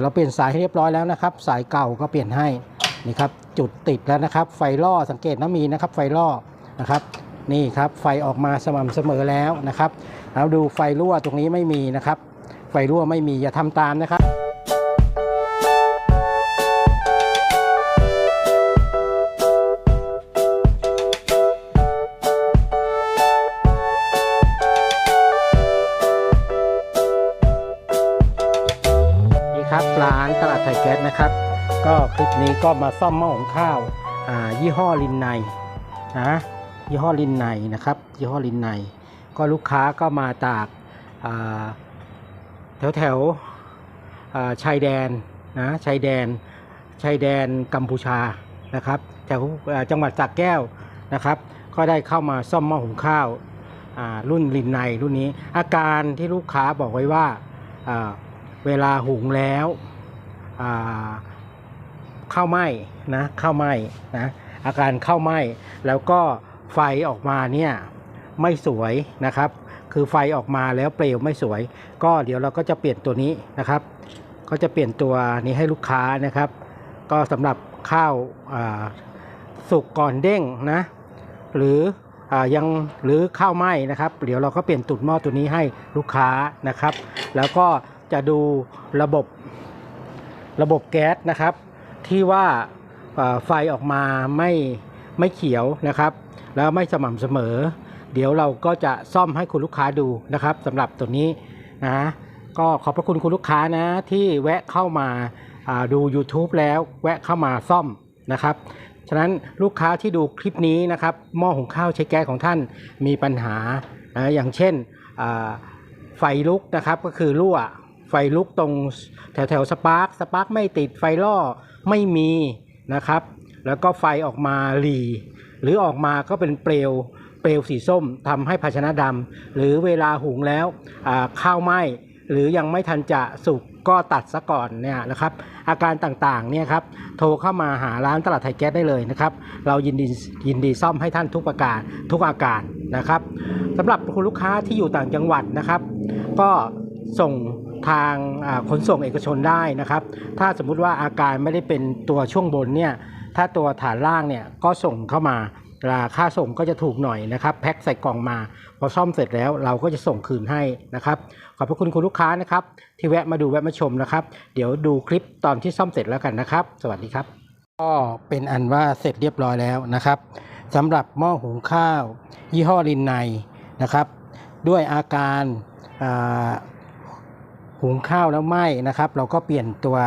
เราเปลี่ยนสายให้เรียบร้อยแล้วนะครับ สายเก่าก็เปลี่ยนให้นี่ครับจุดติดแล้วนะครับ ไฟล่อสังเกตนะมีนะครับ ไฟล่อนะครับ นี่ครับไฟออกมาสม่ำเสมอแล้วนะครับเราดูไฟรั่วตรงนี้ไม่มีนะครับ ไฟรั่วไม่มีอย่าทำตามนะครับ นะครับ ก็คลิปนี้ก็มาซ่อมหม้อหุงข้าวยี่ห้อลินไนนะยี่ห้อลินไนนะครับยี่ห้อลินไนก็ลูกค้าก็มาจากาแถวแถวาชายแดนนะชายแดนชายแดนกัมพูชานะครับแถวจังหวัดสระแก้วนะครับ ก็ได้เข้ามาซ่อมหม้อหุงข้าวารุ่นลินไนรุ่นนี้ อาการที่ลูกค้าบอกไว้ว่าาเวลาหุงแล้ว ข้าวไหม้นะข้าวไหม้นะอาการข้าวไหม้แล้วก็ไฟออกมาเนี่ยไม่สวยนะครับ คือไฟออกมาแล้วเปลวไม่สวย ก็เดี๋ยวเราก็จะเปลี่ยนตัวนี้นะครับ ก็จะเปลี่ยนตัวนี้ให้ลูกค้านะครับ ก็สำหรับข้าวสุกก่อนเด้งนะหรืออยังหรือข้าวไหม้นะครับ เดี๋ยวเราก็เปลี่ยนตุดหม้อตัวนี้ให้ลูกค้านะครับ แล้วก็จะดูระบบ ระบบแก๊สนะครับ ที่ว่าไฟออกมาไม่ไม่เขียวนะครับ แล้วไม่สม่ำเสมอ เดี๋ยวเราก็จะซ่อมให้คุณลูกค้าดูนะครับสำหรับตัวนี้นะก็ขอบพระคุณคุณลูกค้านะที่แวะเข้ามาดู YouTube แล้วแวะเข้ามาซ่อมนะครับฉะนั้นลูกค้าที่ดูคลิปนี้นะครับหม้อหุงข้าวใช้แก๊สของท่านมีปัญหานะอย่างเช่นไฟลุกนะครับก็คือรั่ว ไฟลุกตรงแถวแถวสปาร์คสปาร์คไม่ติดไฟล่อไม่มีนะครับ แล้วก็ไฟออกมาหลีหรือออกมาก็เป็นเปลวเปลวสีส้มทำให้ภาชนะดำหรือเวลาหุงแล้วข้าวไหม้หรือยังไม่ทันจะสุกก็ตัดซะก่อนเนี่ยนะครับ อาการต่างๆเนี่ยครับโทรเข้ามาหาร้านตลาดไทยแก๊สได้เลยนะครับ เรายินดียินดีซ่อมให้ท่านทุกประการทุกอาการนะครับสำหรับคุณลูกค้าที่อยู่ต่างจังหวัดนะครับ ก็ส่ง ทางขนส่งเอกชนได้นะครับ ถ้าสมมุติว่าอาการไม่ได้เป็นตัวช่วงบนเนี่ย ถ้าตัวฐานล่างเนี่ยก็ส่งเข้ามาราค่าส่งก็จะถูกหน่อยนะครับ แพ็คใส่กล่องมา พอซ่อมเสร็จแล้วเราก็จะส่งคืนให้นะครับ ขอบพระคุณคุณลูกค้านะครับ ที่แวะมาดูแวะมาชมนะครับ เดี๋ยวดูคลิปตอนที่ซ่อมเสร็จแล้วกันนะครับ สวัสดีครับก็เป็นอันว่าเสร็จเรียบร้อยแล้วนะครับสำหรับหม้อหุงข้าว ยี่ห้อลินไนนะครับ ด้วยอาการอ่า หุงข้าวแล้วไหม้นะครับ เราก็เปลี่ยนตัว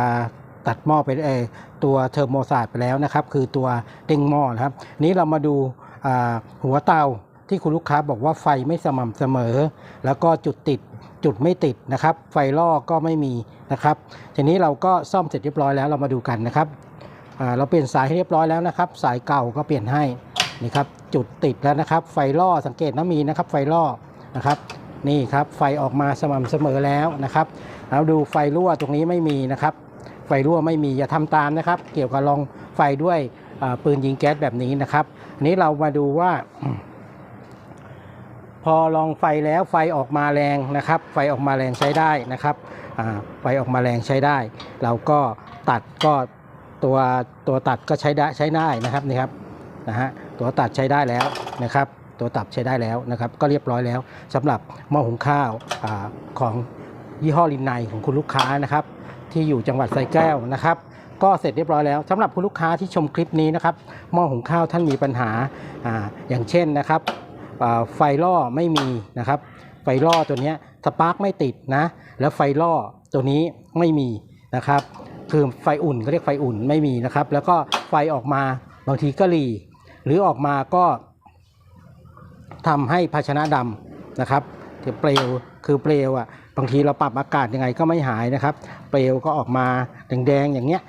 ตัดหม้อไปเออตัวเทอร์โมสาดไปแล้วนะครับ คือตัวเด้งหม้อนะครับ นี้เรามาดูหัวเตาที่คุณลูกค้าบอกว่าไฟไม่สม่ำเสมอ แล้วก็จุดติดจุดไม่ติดนะครับ ไฟล่อก็ไม่มีนะครับ ทีนี้เราก็ซ่อมเสร็จเรียบร้อยแล้วเรามาดูกันนะครับเราเปลี่ยนสายให้เรียบร้อยแล้วนะครับ สายเก่าก็เปลี่ยนให้นี่ครับจุดติดแล้วนะครับ ไฟล่อสังเกตนะมีนะครับ ไฟล่อนะครับ นี่ครับไฟออกมาสม่ำเสมอแล้วนะครับแล้วดูไฟรั่วตรงนี้ไม่มีนะครับ ไฟรั่วไม่มีอย่าทำตามนะครับ เกี่ยวกับลองไฟด้วยปืนยิงแก๊สแบบนี้นะครับอันนี้เรามาดูว่า พอลองไฟแล้วไฟออกมาแรงนะครับ ไฟออกมาแรงใช้ได้นะครับไฟออกมาแรงใช้ได้ เราก็ตัดก็ตัวตัวตัดก็ใช้ได้ใช้ได้นะครับนี่ครับนะฮะตัวตัดใช้ได้แล้วนะครับ ตัวตัดใช้ได้แล้วนะครับ ก็เรียบร้อยแล้วสำหรับหม้อหุงข้าวอของยี่ห้อลินไนของคุณลูกค้านะครับ ที่อยู่จังหวัดไซแก้วนะครับ ก็เสร็จเรียบร้อยแล้วสำหรับคุณลูกค้าที่ชมคลิปนี้นะครับหม้อหุงข้าวท่านมีปัญหาออย่างเช่นนะครับไฟล่อไม่มีนะครับ ไฟล่อตัวนี้สปาร์กไม่ติดนะ แล้วไฟล่อตัวนี้ไม่มีนะครับ คือไฟอุ่นเขาเรียกไฟอุ่นไม่มีนะครับ แล้วก็ไฟออกมาบางทีก็หลีหรือออกมาก็ ทำให้ภาชนะดำนะครับเปลวคือเปลวอะบางทีเราปรับอากาศยังไงก็ไม่หายนะครับ เปลวก็ออกมาแดงๆอย่างเงี้ย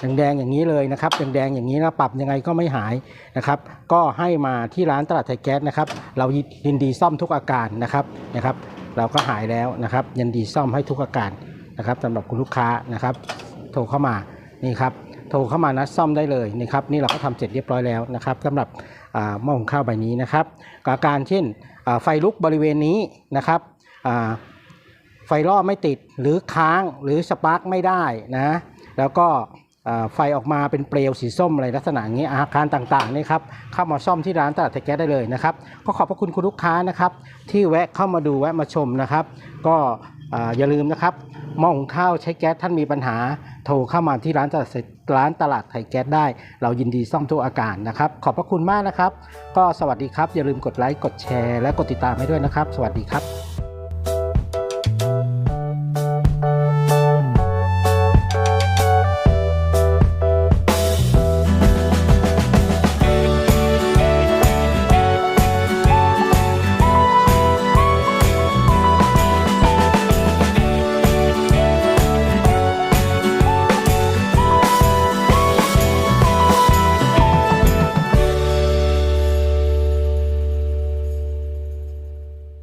แดงๆอย่างนี้เลยนะครับแดงๆอย่างนี้นะปรับยังไงก็ไม่หายนะครับ ก็ให้มาที่ร้านตลาดไทยแก๊สนะครับ เรายินดีซ่อมทุกอาการนะครับนะครับ เราก็หายแล้วนะครับยินดีซ่อมให้ทุกอาการนะครับสำหรับคุณลูกค้านะครับ โทรเข้ามานี่ครับ โทรเข้ามานะซ่อมได้เลยนะครับนี่เราก็ทำเสร็จเรียบร้อยแล้วนะครับสำหรับอ่าหม้อหุงข้าวใบนี้นะครับกับอาการเช่นไฟลุกบริเวณนี้นะครับอ่าไฟล่อไม่ติดหรือค้างหรือสปาร์กไม่ได้นะแล้วก็อ่อไฟออกมาเป็นเปลวสีส้มอะไรลักษณะอย่างนี้อาคารต่างๆนี่ครับเข้ามาซ่อมที่ร้านตลาดไทแก๊สได้เลยนะครับก็ขอบพระคุณคุณลูกค้านะครับที่แวะเข้ามาดูแวะมาชมนะครับ ก็อ่าอย่าลืมนะครับหม้อหุงข้าวใช้แก๊สท่านมีปัญหา โทรเข้ามาที่ร้านตลาดร้านตลาดไทยแก๊สได้ เรายินดีซ่อมทุกอาการนะครับ ขอบพระคุณมากนะครับ ก็สวัสดีครับ อย่าลืมกดไลค์ กดแชร์ และกดติดตามให้ด้วยนะครับ สวัสดีครับ